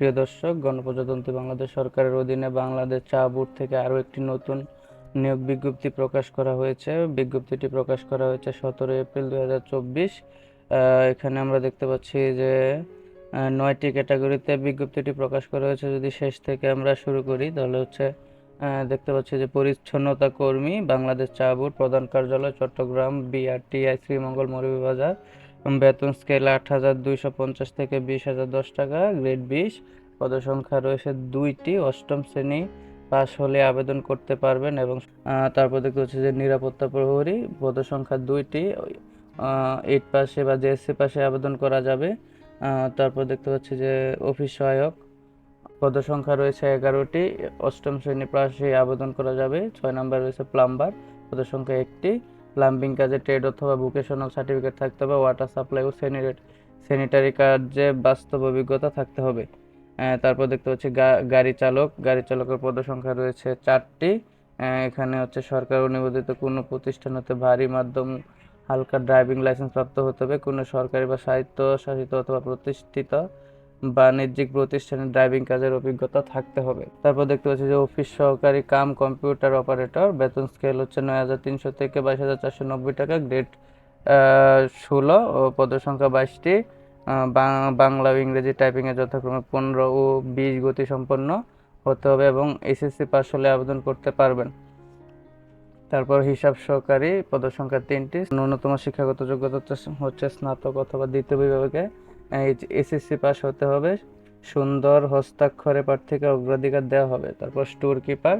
প্রিয় দর্শক, গণপ্রজাতন্ত্রী বাংলাদেশ সরকারের অধীনে বাংলাদেশ চা বোর্ড থেকে আরও একটি নতুন নিয়োগ বিজ্ঞপ্তি প্রকাশ করা হয়েছে। বিজ্ঞপ্তিটি প্রকাশ করা হয়েছে সতেরো এপ্রিল দুই হাজার চব্বিশ। এখানে আমরা দেখতে পাচ্ছি যে নয়টি ক্যাটাগরিতে বিজ্ঞপ্তিটি প্রকাশ করা হয়েছে। যদি শেষ থেকে আমরা শুরু করি, তাহলে হচ্ছে দেখতে পাচ্ছি যে পরিচ্ছন্নতা কর্মী, বাংলাদেশ চা বোর্ড প্রধান কার্যালয়, চট্টগ্রাম, বিআরটিআই, শ্রীমঙ্গল, মৌলভীবাজার বেতন স্কেল আট হাজার দুইশো পঞ্চাশ থেকে বিশ হাজার দশ টাকা গ্রেড বিশ। পদসংখ্যা রয়েছে দুইটি, অষ্টম শ্রেণি, পাশ হলে আবেদন করতে পারবেন এবং তারপর দেখতে হচ্ছে যে নিরাপত্তা প্রহরী, পদসংখ্যা দুইটি এইট পাশে বা জেএসসি পাশে আবেদন করা যাবে। তারপর দেখতে পাচ্ছি যে অফিস সহায়ক, পদসংখ্যা রয়েছে এগারোটি, অষ্টম শ্রেণি পাশে আবেদন করা যাবে। ছয় নম্বর রয়েছে প্লাম্বার, পদসংখ্যা একটি। প্লাম্বিং কাজে ট্রেড অথবা ভোকেশনাল সার্টিফিকেট থাকতে হবে, ওয়াটার সাপ্লাই ও স্যানিটারি কাজে বাস্তব অভিজ্ঞতা থাকতে হবে। তারপর দেখতে পাচ্ছি গাড়ি চালক। গাড়ি চালকের পদসংখ্যা রয়েছে চারটি। এখানে হচ্ছে সরকার অনুমোদিত কোনো প্রতিষ্ঠান হতে ভারী মাধ্যম, হালকা ড্রাইভিং লাইসেন্স প্রাপ্ত হতে হবে। কোনো সরকারি বা সাহিত্য শাসিত অথবা প্রতিষ্ঠিত বাণিজ্যিক প্রতিষ্ঠানে ড্রাইভিং কাজের অভিজ্ঞতা থাকতে হবে। তারপর দেখতে পাচ্ছি যে অফিস সহকারী কাম কম্পিউটার অপারেটর বেতন স্কেল হচ্ছে নয় হাজার তিনশো থেকে বাইশ হাজার চারশো নব্বই টাকা গ্রেড ষোলো ও পদসংখ্যা বাইশটি। বাংলা ও ইংরেজি টাইপিংয়ে যথাক্রমে পনেরো ও বিশ গতি সম্পন্ন হতে হবে এবং এসএসসি পাস হলে আবেদন করতে পারবেন। তারপর হিসাব সহকারী পদসংখ্যা তিনটি। ন্যূনতম শিক্ষাগত যোগ্যতা হচ্ছে স্নাতক অথবা দ্বিতীয় বিভাগে। এসএসসি পাস হতে হবে। সুন্দর হস্তাক্ষরে প্রার্থীকে অগ্রাধিকার দেওয়া হবে। তারপর স্টোর কিপার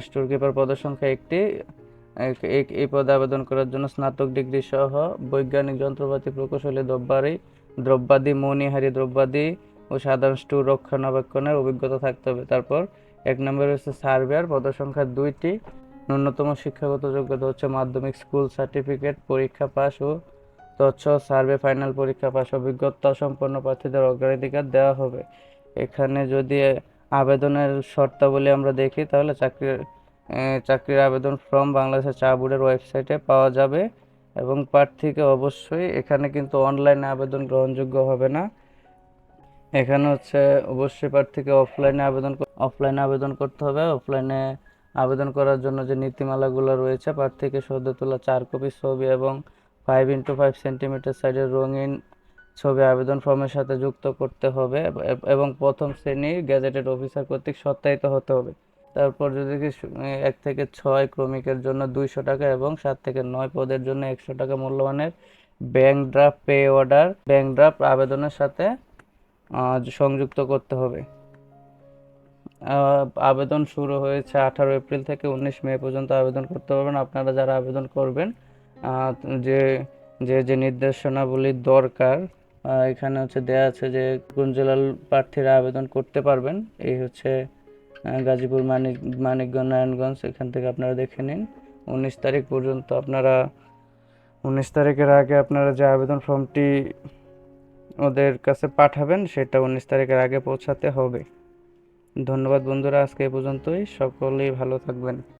স্টোর কিপার পদসংখ্যা একটি। এক- এক- এই পদে আবেদন করার জন্য স্নাতক ডিগ্রি সহ বৈজ্ঞানিক যন্ত্রপাতি, প্রকৌশলী, দ্রব্যাদি দ্রব্যাদি, মণিহারি দ্রব্যাদি ও সাধারণ স্টোর রক্ষণাবেক্ষণের অভিজ্ঞতা থাকতে হবে। তারপর এক নম্বরে হচ্ছে সার্ভেয়ার পদসংখ্যা দুইটি। ন্যূনতম শিক্ষাগত যোগ্যতা হচ্ছে মাধ্যমিক স্কুল সার্টিফিকেট, পরীক্ষা পাস ও তৎস সার্ভে, ফাইনাল পরীক্ষা পাস অভিজ্ঞতা সম্পন্ন প্রার্থীদের অগ্রাধিকার দেওয়া হবে। এখানে যদি আবেদনের শর্তাবলী আমরা দেখি, তাহলে চাকরির চাকরির আবেদন ফর্ম বাংলাদেশের চা বোর্ডের ওয়েবসাইটে পাওয়া যাবে এবং প্রার্থীকে অবশ্যই এখানে কিন্তু অনলাইনে আবেদন গ্রহণযোগ্য হবে না। এখানে হচ্ছে অবশ্যই প্রার্থীকে অফলাইনে আবেদন অফলাইনে আবেদন করতে হবে। অফলাইনে আবেদন করার জন্য যে নীতিমালাগুলো রয়েছে, প্রার্থীকে সদ্য তোলা চার কপি ছবি এবং ফাইভ ইন্টু ফাইভ সেন্টিমিটার সাইজের রঙিন ছবি আবেদন ফর্মের সাথে যুক্ত করতে হবে এবং প্রথম শ্রেণির গ্যাজেটেড অফিসার কর্তৃক সত্যায়িত হতে হবে। তারপর যদি এক থেকে ছয় ক্রমিকের জন্য দুইশো টাকা এবং সাত থেকে নয় পদের জন্য একশো টাকা মূল্যমানের bank draft pay order, bank draft আবেদনের সাথে সংযুক্ত করতে হবে। আবেদন শুরু হয়েছে আঠারো এপ্রিল থেকে উনিশ মে পর্যন্ত আবেদন করতে পারবেন। আপনারা যারা আবেদন করবেন যে যে যে নির্দেশনাবলীর দরকার এখানে হচ্ছে দেয়া আছে যে জেলার প্রার্থীরা আবেদন করতে পারবেন। এই হচ্ছে গাজীপুর মানিক, মানিকগঞ্জ, নারায়ণগঞ্জ, এখান থেকে আপনারা দেখে নিন। উনিশ তারিখ পর্যন্ত আপনারা, উনিশ তারিখের আগে আপনারা যে আবেদন ফর্মটি ওদের কাছে পাঠাবেন, সেটা উনিশ তারিখের আগে পৌঁছাতে হবে। ধন্যবাদ বন্ধুরা, আজকে এ পর্যন্তই। সকলেই ভালো থাকবেন।